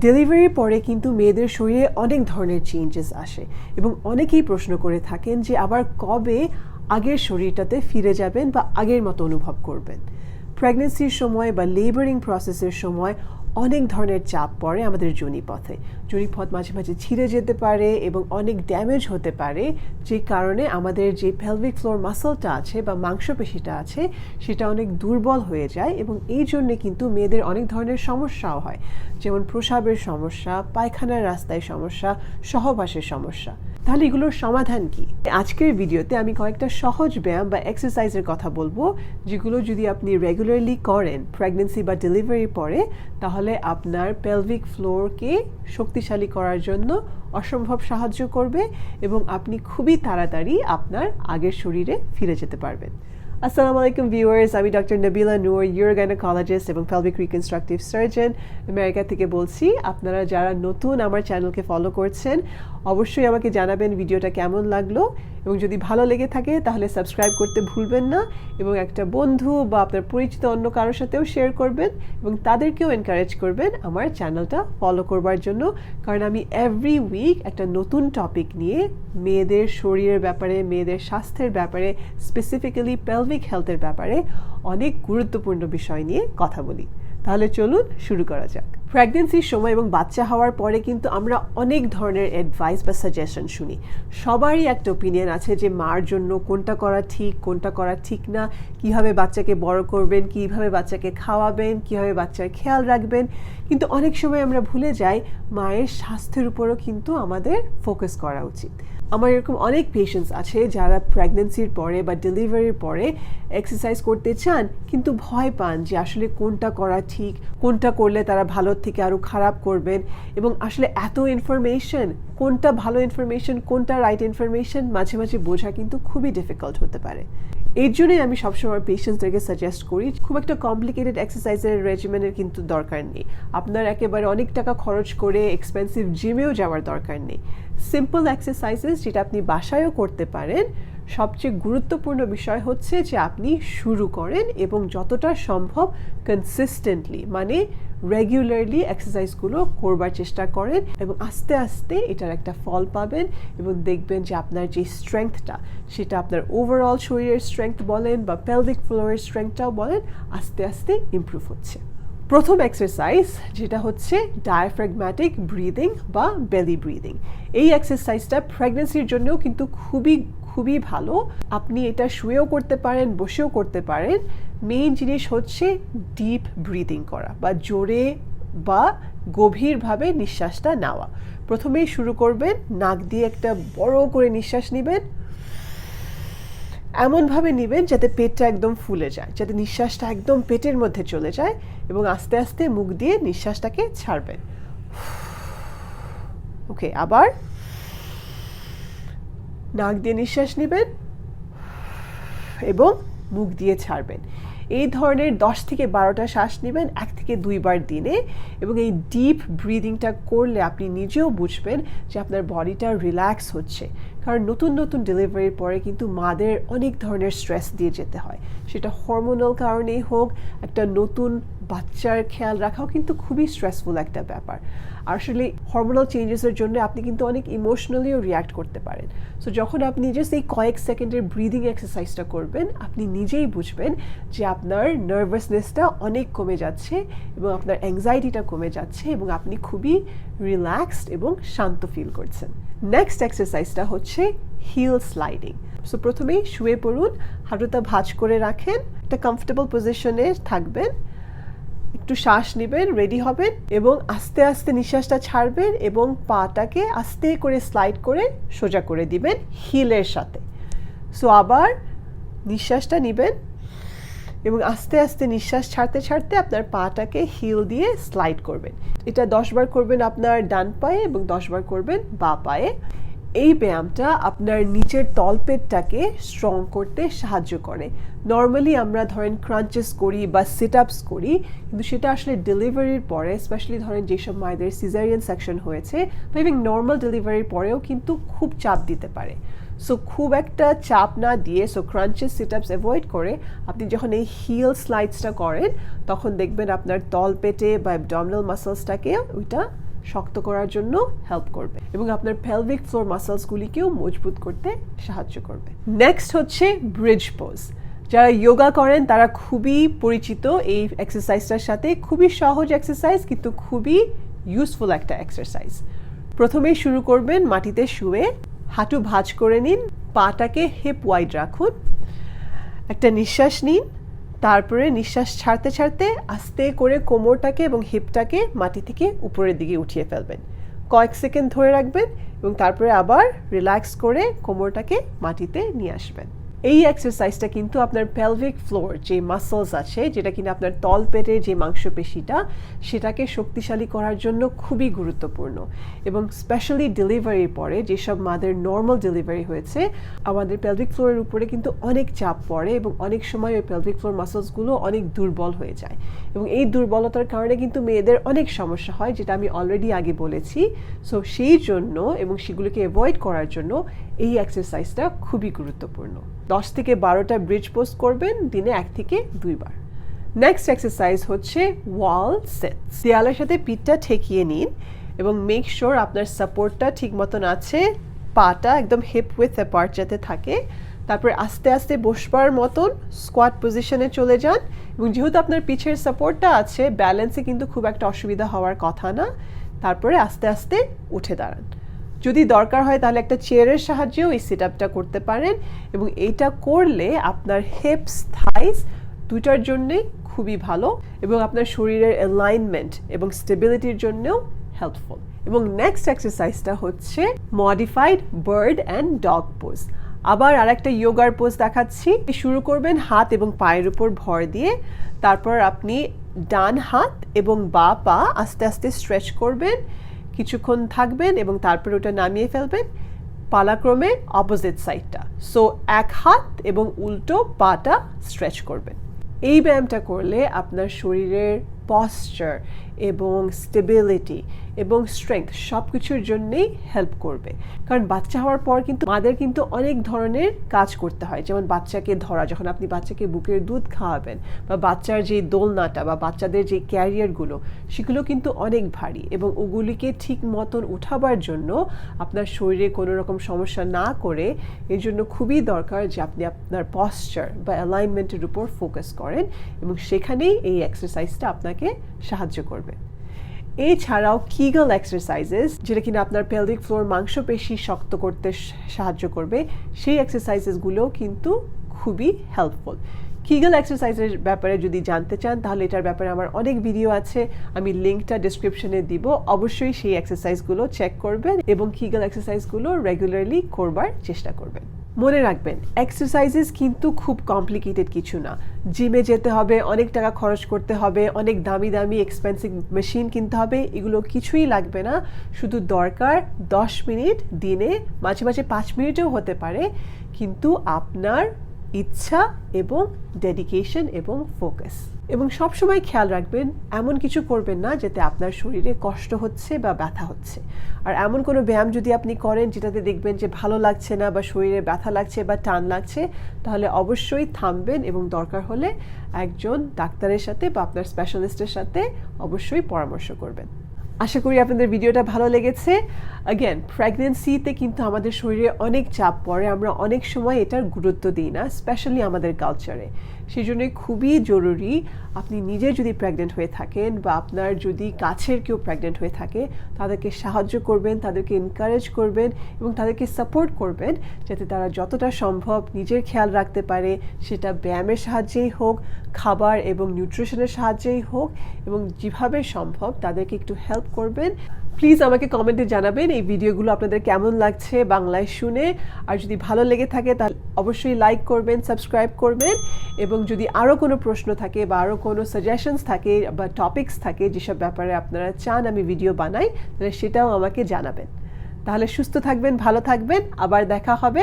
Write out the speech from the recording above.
ডেলিভারির পরে কিন্তু মেয়েদের শরীরে অনেক ধরনের চেঞ্জেস আসে এবং অনেকেই প্রশ্ন করে থাকেন যে আবার কবে আগের শরীরটাতে ফিরে যাবেন বা আগের মতো অনুভব করবেন? প্রেগনেন্সির সময় বা লেবারিং প্রসেসের সময় অনেক ধরনের চাপ পড়ে আমাদের জনিপথে। জনিপথ মাঝে মাঝে ছিঁড়ে যেতে পারে এবং অনেক ড্যামেজ হতে পারে, যে কারণে আমাদের যে পেলভিক ফ্লোর মাসলটা আছে বা মাংসপেশিটা আছে, সেটা অনেক দুর্বল হয়ে যায় এবং এই জন্যে কিন্তু মেয়েদের অনেক ধরনের সমস্যাও হয়। যেমন প্রসাবের সমস্যা, পায়খানার রাস্তায় সমস্যা, সহবাসের সমস্যা। তাহলে এগুলোর সমাধান কি? আজকের ভিডিওতে আমি কয়েকটা সহজ ব্যায়াম বা এক্সারসাইজের কথা বলব, যেগুলো যদি আপনি রেগুলারলি করেন প্রেগনেন্সি বা ডেলিভারির পরে, তাহলে আপনার পেলভিক ফ্লোরকে শক্তিশালী করার জন্য অসম্ভব সাহায্য করবে এবং আপনি খুবই তাড়াতাড়ি আপনার আগের শরীরে ফিরে যেতে পারবেন। আসসালামু আলাইকুম ভিউয়ার্স আমি doctor Nabila Noor your gynaecologist এবং পেলভিক রিকনস্ট্রাকটিভ সার্জন আমেরিকা থেকে বলছি, আপনারা যারা নতুন আমার চ্যানেলকে ফলো করছেন, অবশ্যই আমাকে জানাবেন ভিডিওটা কেমন লাগল, এবং যদি ভালো লেগে থাকে, তাহলে সাবস্ক্রাইব করতে ভুলবেন না, এবং একটা বন্ধু বা আপনার পরিচিত অন্য কারোর সাথেও শেয়ার করবেন, এবং তাদেরকেও এনকারেজ করবেন আমার চ্যানেলটা ফলো করবার জন্য, কারণ আমি এভরি উইক একটা নতুন টপিক নিয়ে, মেয়েদের শরীরের ব্যাপারে, মেয়েদের স্বাস্থ্যের ব্যাপারে স্পেসিফিক্যালি পেলভিক হেলথের ব্যাপারে অনেক গুরুত্বপূর্ণ বিষয় নিয়ে কথা বলি। তাহলে চলুন শুরু করা যাক। প্রেগনেন্সির সময় এবং বাচ্চা হওয়ার পরে কিন্তু আমরা অনেক ধরনের অ্যাডভাইস বা সাজেশন শুনি। সবারই একটা ওপিনিয়ন আছে যে মার জন্য কোনটা করা ঠিক, কোনটা করা ঠিক না, কীভাবে বাচ্চাকে বড় করবেন, কীভাবে বাচ্চাকে খাওয়াবেন, কীভাবে বাচ্চার খেয়াল রাখবেন। কিন্তু অনেক সময় আমরা ভুলে যাই মায়ের স্বাস্থ্যের উপরও কিন্তু আমাদের ফোকাস করা উচিত। আমার এরকম অনেক পেশেন্টস আছে যারা প্রেগনেন্সির পরে বা ডেলিভারির পরে এক্সারসাইজ করতে চান, কিন্তু ভয় পান যে আসলে কোনটা করা ঠিক, কোনটা করলে তারা ভালোর থেকে আরও খারাপ করবেন এবং আসলে এত ইনফরমেশন কোনটা ভালো ইনফরমেশন কোনটা রাইট ইনফরমেশন মাঝে মাঝে বোঝা কিন্তু খুবই ডিফিকাল্ট হতে পারে। এর জন্যই আমি সবসময় পেশেন্টসদেরকে সাজেস্ট করি, খুব একটা কমপ্লিকেটেড এক্সারসাইজের রেজিমেনের কিন্তু দরকার নেই। আপনার একেবারে অনেক টাকা খরচ করে এক্সপেন্সিভ জিমেও যাওয়ার দরকার নেই। সিম্পল এক্সারসাইজেস যেটা আপনি বাসায়ও করতে পারেন, সবচেয়ে গুরুত্বপূর্ণ বিষয় হচ্ছে যে আপনি শুরু করেন এবং যতটা সম্ভব কনসিস্টেন্টলি মানে রেগুলারলি এক্সারসাইজগুলো করবার চেষ্টা করেন এবং আস্তে আস্তে এটার একটা ফল পাবেন এবং দেখবেন যে আপনার যে স্ট্রেংথটা সেটা আপনার ওভারঅল শরীরের স্ট্রেংথ বলেন বা পেলভিক ফ্লোরের স্ট্রেংথটাও বলেন, আস্তে আস্তে ইমপ্রুভ হচ্ছে। প্রথম এক্সারসাইজ যেটা হচ্ছে ডায়াফ্রাগম্যাটিক ব্রিদিং বা বেলি ব্রিদিং এই এক্সারসাইজটা প্রেগনেন্সির জন্যও কিন্তু খুবই খুবই ভালো। আপনি এটা শুয়েও করতে পারেন, বসেও করতে পারেন। মেইন জিনিস হচ্ছে ডিপ ব্রিদিং করা বা জোরে বা গভীরভাবে নিঃশ্বাসটা নেওয়া। প্রথমেই শুরু করবেন, নাক দিয়ে একটা বড় করে নিঃশ্বাস নেবেন। এমনভাবে নেবেন যাতে পেটটা একদম ফুলে যায়, যাতে নিঃশ্বাসটা একদম পেটের মধ্যে চলে যায় এবং আস্তে আস্তে মুখ দিয়ে নিঃশ্বাসটাকে ছাড়বেন। ওকে, আবার। নাক দিয়ে নিঃশ্বাস নেবেন এবং মুখ দিয়ে ছাড়বেন। এই ধরনের দশ থেকে বারোটা শ্বাস নেবেন, এক থেকে দুইবার দিনে এবং এই ডিপ ব্রিদিংটা করলে আপনি নিজেও বুঝবেন যে আপনার বডিটা রিল্যাক্স হচ্ছে। কারণ নতুন নতুন ডেলিভারির পরে কিন্তু মাদের অনেক ধরনের স্ট্রেস দিয়ে যেতে হয়। সেটা হরমোনাল কারণেই হোক, একটা নতুন বাচ্চার খেয়াল রাখাও কিন্তু খুবই স্ট্রেসফুল একটা ব্যাপার। আসলে হরমোনাল চেঞ্জেসের জন্য আপনি কিন্তু অনেক ইমোশনালিও রিয়্যাক্ট করতে পারেন। সো যখন আপনি জাস্ট এই কয়েক সেকেন্ডের ব্রিদিং এক্সারসাইজটা করবেন, আপনি নিজেই বুঝবেন যে আপনার নার্ভাসনেসটা অনেক কমে যাচ্ছে এবং আপনার অ্যাংজাইটিটা কমে যাচ্ছে এবং আপনি খুবই রিল্যাক্সড এবং শান্ত ফিল করছেন। নেক্সট এক্সারসাইজটা হচ্ছে হিল স্লাইডিং সো প্রথমেই শুয়ে পড়ুন, হাঁটুটা ভাঁজ করে রাখেন, একটা কমফোর্টেবল পজিশনে থাকবেন। একটু শ্বাস নেবেন রেডি হবেন এবং আস্তে আস্তে নিঃশ্বাসটা ছাড়বেন এবং পাটাকে আস্তে করে স্লাইড করে সোজা করে দিবেন হিলের সাথে। সো আবার নিঃশ্বাসটা নেবেন এবং আস্তে আস্তে নিঃশ্বাস ছাড়তে ছাড়তে আপনার পাটাকে হিল দিয়ে স্লাইড করবেন। এটা দশবার করবেন আপনার ডান পায়ে এবং দশবার করবেন বা পায়ে। এই ব্যায়ামটা আপনার নিচের তলপেটটাকে স্ট্রং করতে সাহায্য করে। নর্মালি আমরা ধরেন ক্রাঞ্চেস করি বা সিট আপস করি, কিন্তু সেটা আসলে ডেলিভারির পরে স্পেশালি ধরেন যেসব মায়েদের সিজারিয়ান সেকশন হয়েছে, বা ইভিং নর্মাল ডেলিভারির পরেও কিন্তু খুব চাপ দিতে পারে। সো খুব একটা চাপ না দিয়ে সো ক্রাঞ্চেস সিটআপস অ্যাভয়েড করে আপনি যখন এই হিল স্লাইডসটা করেন, তখন দেখবেন আপনার তলপেটে বা অ্যাবডমিনাল মাসলসটাকে ওইটা শক্ত করার জন্য হেল্প করবে এবং আপনার পেলভিক ফ্লোর মাসলসগুলিকেও মজবুত করতে সাহায্য করবে। নেক্সট হচ্ছে ব্রিজ পোজ যারা যোগা করেন, তারা খুবই পরিচিত এই এক্সারসাইজটার সাথে। খুবই সহজ এক্সারসাইজ কিন্তু খুবই ইউজফুল একটা এক্সারসাইজ প্রথমেই শুরু করবেন মাটিতে শুয়ে। হাঁটু ভাঁজ করে নিন। পাটাকে হিপ ওয়াইড রাখুন। একটা নিঃশ্বাস নিন। তারপরে নিঃশ্বাস ছাড়তে ছাড়তে আস্তে করে কোমরটাকে এবং হিপটাকে মাটি থেকে উপরের দিকে উঠিয়ে ফেলবেন। কয়েক সেকেন্ড ধরে রাখবেন এবং তারপরে আবার রিল্যাক্স করে কোমরটাকে মাটিতে নিয়ে আসবেন। এই এক্সারসাইজটা কিন্তু আপনার পেলভিক ফ্লোর যে মাসলস আছে, যেটা কিন্তু আপনার তল পেটে যে মাংসপেশিটা, সেটাকে শক্তিশালী করার জন্য খুবই গুরুত্বপূর্ণ। এবং স্পেশালি ডেলিভারির পরে যেসব মাদের নর্মাল ডেলিভারি হয়েছে, আমাদের পেলভিক ফ্লোরের উপরে কিন্তু অনেক চাপ পড়ে এবং অনেক সময় ওই পেলভিক ফ্লোর মাসলসগুলো অনেক দুর্বল হয়ে যায়। এবং এই দুর্বলতার কারণে কিন্তু মেয়েদের অনেক সমস্যা হয়, যেটা আমি অলরেডি আগে বলেছি। সো সেই জন্য এবং সেগুলোকে অ্যাভয়েড করার জন্য এই এক্সারসাইজটা খুবই গুরুত্বপূর্ণ। দশ থেকে বারোটা ব্রিজ পোস্ট করবেন, দিনে এক থেকে দুইবার। নেক্সট এক্সারসাইজ হচ্ছে ওয়াল সেটস দেয়ালের সাথে পিঠটা ঠেকিয়ে নিন এবং মেক শিওর আপনার সাপোর্টটা ঠিক মতন আছে, পাটা একদম হিপ উইথ অ্যাপার্ট যাতে থাকে। তারপরে আস্তে আস্তে বসবার মতন স্কোয়াট পজিশনে চলে যান এবং যেহেতু আপনার পিছের সাপোর্টটা আছে ব্যালেন্সে কিন্তু খুব একটা অসুবিধা হওয়ার কথা না। তারপরে আস্তে আস্তে উঠে দাঁড়ান। যদি দরকার হয় তাহলে একটা চেয়ারের সাহায্যেও এই সেট আপটা করতে পারেন এবং এইটা করলে আপনার হেপস থাইস দুইটার জন্যেই খুবই ভালো এবং আপনার শরীরের অ্যালাইনমেন্ট এবং স্টেবিলিটির জন্যও হেল্পফুল এবং নেক্সট এক্সারসাইজটা হচ্ছে modified bird and dog pose আবার আরেকটা যোগার পোজ দেখাচ্ছি। শুরু করবেন হাত এবং পায়ের উপর ভর দিয়ে। তারপর আপনি ডান হাত এবং বা পা আস্তে আস্তে স্ট্রেচ করবেন। কিছুক্ষণ থাকবেন এবং তারপর ওটা নামিয়ে ফেলবেন। পালাক্রমে অপোজিট সাইডটা সো এক হাত এবং উল্টো পাটা স্ট্রেচ করবেন। এই ব্যায়ামটা করলে আপনার শরীরের পশ্চার এবং স্টেবিলিটি এবং স্ট্রেংথ সব কিছুর জন্যেই হেল্প করবে। কারণ বাচ্চা হওয়ার পর কিন্তু মাদের কিন্তু অনেক ধরনের কাজ করতে হয়। যেমন বাচ্চাকে ধরা, যখন আপনি বাচ্চাকে বুকের দুধ খাওয়াবেন বা বাচ্চার যে দোলনাটা বা বাচ্চাদের যে ক্যারিয়ারগুলো সেগুলো কিন্তু অনেক ভারী এবং ওগুলিকে ঠিক মতন উঠাবার জন্য আপনার শরীরে কোনো রকম সমস্যা না করে এর জন্য খুবই দরকার যে আপনি আপনার পশ্চার বা অ্যালাইনমেন্টের উপর ফোকাস করেন এবং সেখানেই এই এক্সারসাইজটা আপনাকে সাহায্য করবে। এছাড়াও কিগল এক্সারসাইজেস যেটা কিনা আপনার পেলভিক ফ্লোর মাংসপেশি শক্ত করতে সাহায্য করবে, সেই এক্সারসাইজেসগুলোও কিন্তু খুবই হেল্পফুল কিগল এক্সারসাইজের ব্যাপারে যদি জানতে চান, তাহলে এটার ব্যাপারে আমার অনেক ভিডিও আছে, আমি লিঙ্কটা ডিসক্রিপশনে দিব। অবশ্যই সেই এক্সারসাইজগুলো চেক করবেন এবং কিগল এক্সারসাইজগুলো রেগুলারলি করবার চেষ্টা করবেন। মনে রাখবেন এক্সারসাইজেস কিন্তু খুব কমপ্লিকেটেড কিছু না। জিমে যেতে হবে, অনেক টাকা খরচ করতে হবে, অনেক দামি দামি এক্সপেন্সিভ মেশিন কিনতে হবে, এগুলো কিছুই লাগবে না। শুধু দরকার দশ মিনিট দিনে, মাঝে মাঝে পাঁচ মিনিটেও হতে পারে, কিন্তু আপনার ইচ্ছা এবং ডেডিকেশন এবং ফোকাস এবং সবসময় খেয়াল রাখবেন, এমন কিছু করবেন না যাতে আপনার শরীরে কষ্ট হচ্ছে বা ব্যথা হচ্ছে। আর এমন কোনো ব্যায়াম যদি আপনি করেন যেটাতে দেখবেন যে ভালো লাগছে না বা শরীরে ব্যথা লাগছে বা টান লাগছে, তাহলে অবশ্যই থামবেন এবং দরকার হলে একজন ডাক্তারের সাথে বা আপনার স্পেশালিস্টের সাথে অবশ্যই পরামর্শ করবেন। আশা করি আপনাদের ভিডিওটা ভালো লেগেছে। অ্যাগেন প্রেগনেন্সিতে কিন্তু আমাদের শরীরে অনেক চাপ পড়ে। আমরা অনেক সময় এটার গুরুত্ব দিই না স্পেশালি আমাদের কালচারে সেই জন্যই খুবই জরুরি আপনি নিজে যদি প্রেগনেন্ট হয়ে থাকেন বা আপনার যদি কাছের কেউ প্রেগনেন্ট হয়ে থাকে, তাদেরকে সাহায্য করবেন, তাদেরকে এনকারেজ করবেন এবং তাদেরকে সাপোর্ট করবেন যাতে তারা যতটা সম্ভব নিজের খেয়াল রাখতে পারে, সেটা ব্যায়ামের সাহায্যেই হোক, খাবার এবং নিউট্রিশনের সাহায্যেই হোক এবং যেভাবে সম্ভব তাদেরকে একটু হেল্প করবেন। প্লিজ আমাকে কমেন্টে জানাবেন এই ভিডিওগুলো আপনাদের কেমন লাগছে বাংলায় শুনে। আর যদি ভালো লেগে থাকে তাহলে অবশ্যই লাইক করবেন সাবস্ক্রাইব করবেন। এবং যদি আরও কোনো প্রশ্ন থাকে বা আরও কোনো সাজেশনস থাকে বা টপিকস থাকে যেসব ব্যাপারে আপনারা চান আমি ভিডিও বানাই, তাহলে সেটাও আমাকে জানাবেন। তাহলে সুস্থ থাকবেন, ভালো থাকবেন। আবার দেখা হবে।